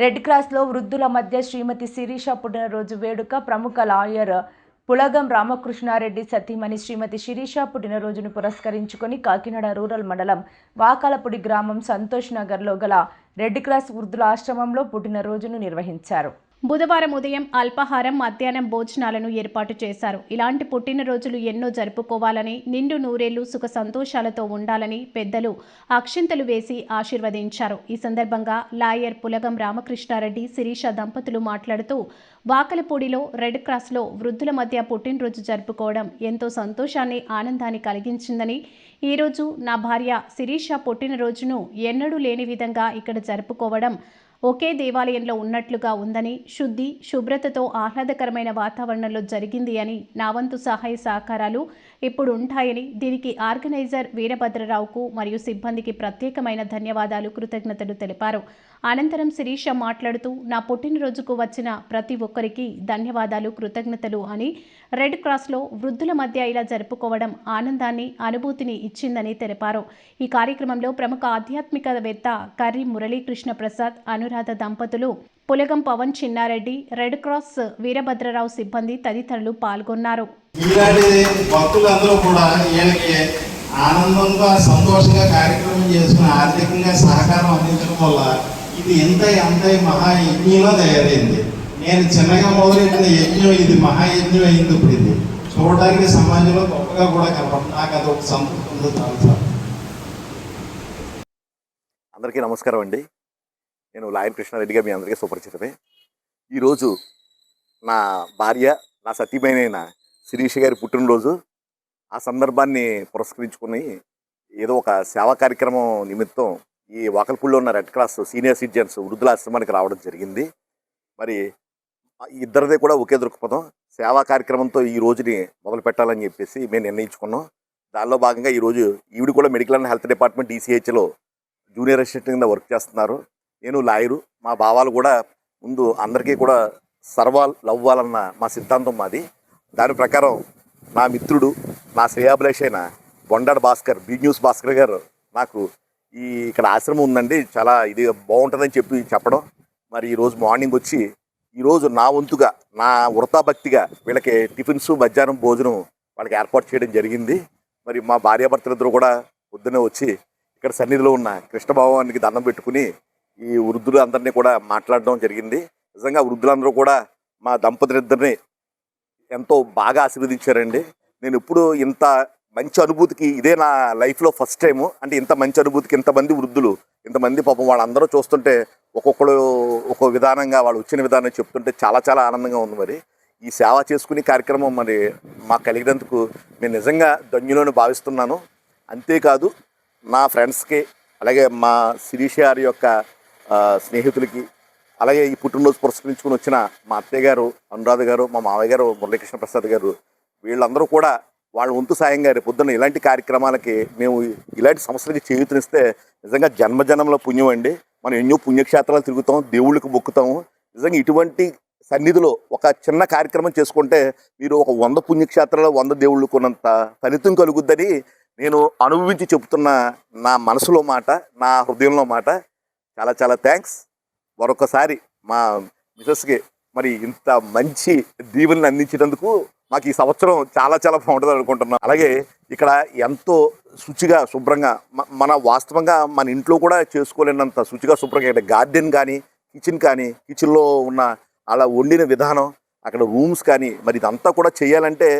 Red క్రాస్లో వృద్ధుల మధ్య శ్రీమతి శిరీష పుట్టినరోజు వేడుక. ప్రముఖ లాయర్ పులగం రామకృష్ణారెడ్డి సతీమణి శ్రీమతి శిరీష పుట్టినరోజును పురస్కరించుకొని కాకినాడ రూరల్ మండలం వాకాలపూడి గ్రామం సంతోష్ నగర్లో గల రెడ్ క్రాస్ వృద్ధుల ఆశ్రమంలో పుట్టినరోజును నిర్వహించారు. బుధవారం ఉదయం అల్పాహారం మధ్యాహ్నం భోజనాలను ఏర్పాటు చేశారు. ఇలాంటి పుట్టినరోజులు ఎన్నో జరుపుకోవాలని నిండు నూరేళ్ళు సుఖ సంతోషాలతో ఉండాలని పెద్దలు అక్షింతలు వేసి ఆశీర్వదించారు. ఈ సందర్భంగా లాయర్ పులగం రామకృష్ణారెడ్డి శిరీష దంపతులు మాట్లాడుతూ వాకలపూడిలో రెడ్ క్రాస్లో వృద్ధుల మధ్య పుట్టినరోజు జరుపుకోవడం ఎంతో సంతోషాన్ని ఆనందాన్ని కలిగించిందని ఈరోజు నా భార్య శిరీష పుట్టినరోజును ఎన్నడూ లేని విధంగా ఇక్కడ జరుపుకోవడం ఒకే దేవాలయంలో ఉన్నట్లుగా ఉందని శుద్ధి శుభ్రతతో ఆహ్లాదకరమైన వాతావరణంలో జరిగింది అని నా వంతు సహాయ సహకారాలు ఇప్పుడు ఉంటాయని దీనికి ఆర్గనైజర్ వీరభద్రరావుకు మరియు సిబ్బందికి ప్రత్యేకమైన ధన్యవాదాలు కృతజ్ఞతలు తెలిపారు. అనంతరం శిరీష మాట్లాడుతూ నా పుట్టినరోజుకు వచ్చిన ప్రతి ఒక్కరికి ధన్యవాదాలు కృతజ్ఞతలు అని రెడ్ క్రాస్లో వృద్ధుల మధ్య ఇలా జరుపుకోవడం ఆనందాన్ని అనుభూతిని ఇచ్చిందని తెలిపారు. ఈ కార్యక్రమంలో ప్రముఖ ఆధ్యాత్మికవేత్త కర్రీ మురళీకృష్ణ ప్రసాద్ అను అనురాధ దంపతులు పులగం పవన్ చిన్నారెడ్డి రెడ్ క్రాస్ వీరభద్రరావు సిబ్బంది తదితరులు పాల్గొన్నారు. భక్తులందరూ కూడా ఆనందంగా సంతోషంగా కార్యక్రమం చేసుకుని ఆర్థికంగా సహకారం అందించడం వల్ల ఇది ఎంత ఎంత మహా యజ్ఞంలో తయారైంది. నేను చిన్నగా మొదలెట్టిన యజ్ఞం ఇది మహాయజ్ఞం అయింది ఇప్పుడు ఇది. చూడడానికి సమాజంలో గొప్పగా కూడా కనపడుతుంది. నాకు అది ఒక సంతృప్తి ఉంది చాలా అందరికీ నమస్కారం అండి. నేను లాయన్ కృష్ణారెడ్డిగా మీ అందరికీ సుపరిచితమే. ఈరోజు నా భార్య నా సతీమైన శిరీష గారి పుట్టినరోజు. ఆ సందర్భాన్ని పురస్కరించుకుని ఏదో ఒక సేవా కార్యక్రమం నిమిత్తం ఈ వాకల్పూడిలో ఉన్న రెడ్ క్రాస్ సీనియర్ సిటిజన్స్ వృద్ధుల ఆశ్రమానికి రావడం జరిగింది. మరి ఇద్దరిదే కూడా ఒకే దృక్పథం. సేవా కార్యక్రమంతో ఈ రోజుని మొదలు పెట్టాలని చెప్పేసి మేము నిర్ణయించుకున్నాం. దానిలో భాగంగా ఈరోజు ఈవిడ కూడా మెడికల్ అండ్ హెల్త్ డిపార్ట్మెంట్ ఈసీహెచ్లో జూనియర్ అసిస్టెంట్ కింద వర్క్ చేస్తున్నారు. నేను లాయరు. మా భావాలు కూడా ముందు అందరికీ కూడా సర్వాల్ లవ్వాలన్న మా సిద్ధాంతం మాది. దాని ప్రకారం నా మిత్రుడు నా శ్రేయాభిలాష్ అయిన బొండాడు భాస్కర్ బీ న్యూస్ భాస్కర్ గారు నాకు ఈ ఇక్కడ ఆశ్రమం ఉందండి. చాలా ఇది బాగుంటుందని చెప్పి చెప్పడం. మరి ఈరోజు మార్నింగ్ వచ్చి ఈరోజు నా వంతుగా నా వృతాభక్తిగా వీళ్ళకి టిఫిన్స్ మధ్యాహ్నం భోజనం వాళ్ళకి ఏర్పాటు చేయడం జరిగింది. మరి మా భార్యాభర్తలిద్దరూ కూడా పొద్దున్నే వచ్చి ఇక్కడ సన్నిధిలో ఉన్న కృష్ణభావానికి దండం పెట్టుకుని ఈ వృద్ధులు అందరినీ కూడా మాట్లాడడం జరిగింది. నిజంగా వృద్ధులందరూ కూడా మా దంపతులిద్దరిని ఎంతో బాగా ఆశీర్వదించారండి. నేను ఇప్పుడు ఇంత మంచి అనుభూతికి ఇదే నా లైఫ్లో ఫస్ట్ టైము. అంటే ఇంత మంచి అనుభూతికి ఇంతమంది వృద్ధులు ఇంతమంది పాపం వాళ్ళందరూ చూస్తుంటే ఒక్కొక్కరు ఒక్కో విధానంగా వాళ్ళు వచ్చిన విధానం చెప్తుంటే చాలా చాలా ఆనందంగా ఉంది మరి. ఈ సేవ చేసుకునే కార్యక్రమం మరి మాకు కలిగినందుకు నేను నిజంగా ధన్యులను భావిస్తున్నాను. అంతేకాదు నా ఫ్రెండ్స్కి అలాగే మా శిరీష గారి యొక్క స్నేహితులకి అలాగే ఈ పుట్టినరోజు పురస్కరించుకుని వచ్చిన మా అత్తయ్య గారు అనురాధ గారు మా మావయ్య గారు మురళీకృష్ణ ప్రసాద్ గారు వీళ్ళందరూ కూడా వాళ్ళ వంతు సాయంగా రేపు పొద్దున్న ఇలాంటి కార్యక్రమాలకి మేము ఇలాంటి సమస్యలకి చేయూతనిస్తే నిజంగా జన్మజన్మల పుణ్యం అండి. మనం ఎన్నో పుణ్యక్షేత్రాలు తిరుగుతాం దేవుళ్ళకి మొక్కుతాము. నిజంగా ఇటువంటి సన్నిధిలో ఒక చిన్న కార్యక్రమం చేసుకుంటే మీరు ఒక వంద పుణ్యక్షేత్రాలు వంద దేవుళ్ళు కొన్నంత ఫలితం కలుగుద్దని నేను అనుభవించి చెబుతున్న నా మనసులో మాట నా హృదయంలో మాట. చాలా చాలా థ్యాంక్స్ మరొకసారి మా మిసెస్కి మరి ఇంత మంచి దీవెనలు అందించినందుకు మాకు ఈ సంవత్సరం చాలా చాలా బాగుంటుంది అనుకుంటున్నాం. అలాగే ఇక్కడ ఎంతో శుచిగా శుభ్రంగా మన వాస్తవంగా మన ఇంట్లో కూడా చేసుకోలేనంత శుచిగా శుభ్రంగా ఇక్కడ గార్డెన్ కానీ కిచెన్ కానీ కిచెన్లో ఉన్న అలా వండిన విధానం అక్కడ రూమ్స్ కానీ మరి ఇదంతా కూడా చేయాలంటే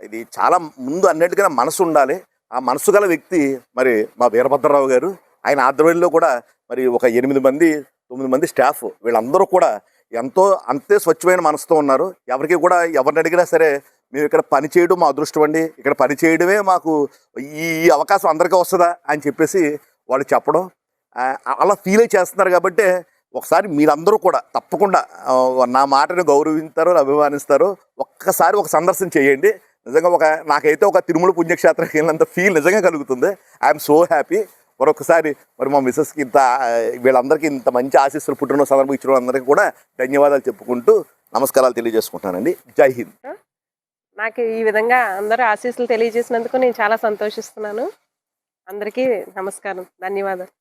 ఇది చాలా ముందు అన్నిటికైనా మనసు ఉండాలి. ఆ మనసు గల వ్యక్తి మరి మా వీరభద్రరావు గారు ఆయన ఆధ్వర్యంలో కూడా మరి ఒక ఎనిమిది మంది తొమ్మిది మంది స్టాఫ్ వీళ్ళందరూ కూడా ఎంతో అంతే స్వచ్ఛమైన మనసుతో ఉన్నారు. ఎవరికి కూడా ఎవరిని అడిగినా సరే మేము ఇక్కడ పని చేయడం మా అదృష్టం అండి. ఇక్కడ పని చేయడమే మాకు ఈ అవకాశం అందరికీ వస్తుందా? అని చెప్పేసి వాళ్ళు చెప్పడం. అలా ఫీల్ అయి చేస్తున్నారు కాబట్టి ఒకసారి మీరందరూ కూడా తప్పకుండా నా మాటను గౌరవిస్తారు అభిమానిస్తారు. ఒక్కసారి ఒక సందర్శన చేయండి. నిజంగా ఒక నాకైతే ఒక తిరుమల పుణ్యక్షేత్రం వెళ్ళినంత ఫీల్ నిజంగా కలుగుతుంది. I'm so happy. మరొకసారి మరి మా మిస్సెస్కి ఇంత వీళ్ళందరికీ ఇంత మంచి ఆశీస్సులు పుట్టిన సందర్భం ఇచ్చిన వాళ్ళందరికీ కూడా ధన్యవాదాలు చెప్పుకుంటూ నమస్కారాలు తెలియజేసుకుంటానండి. జై హింద్. నాకు ఈ విధంగా అందరూ ఆశీస్సులు తెలియజేసినందుకు నేను చాలా సంతోషిస్తున్నాను. అందరికీ నమస్కారం. ధన్యవాదాలు.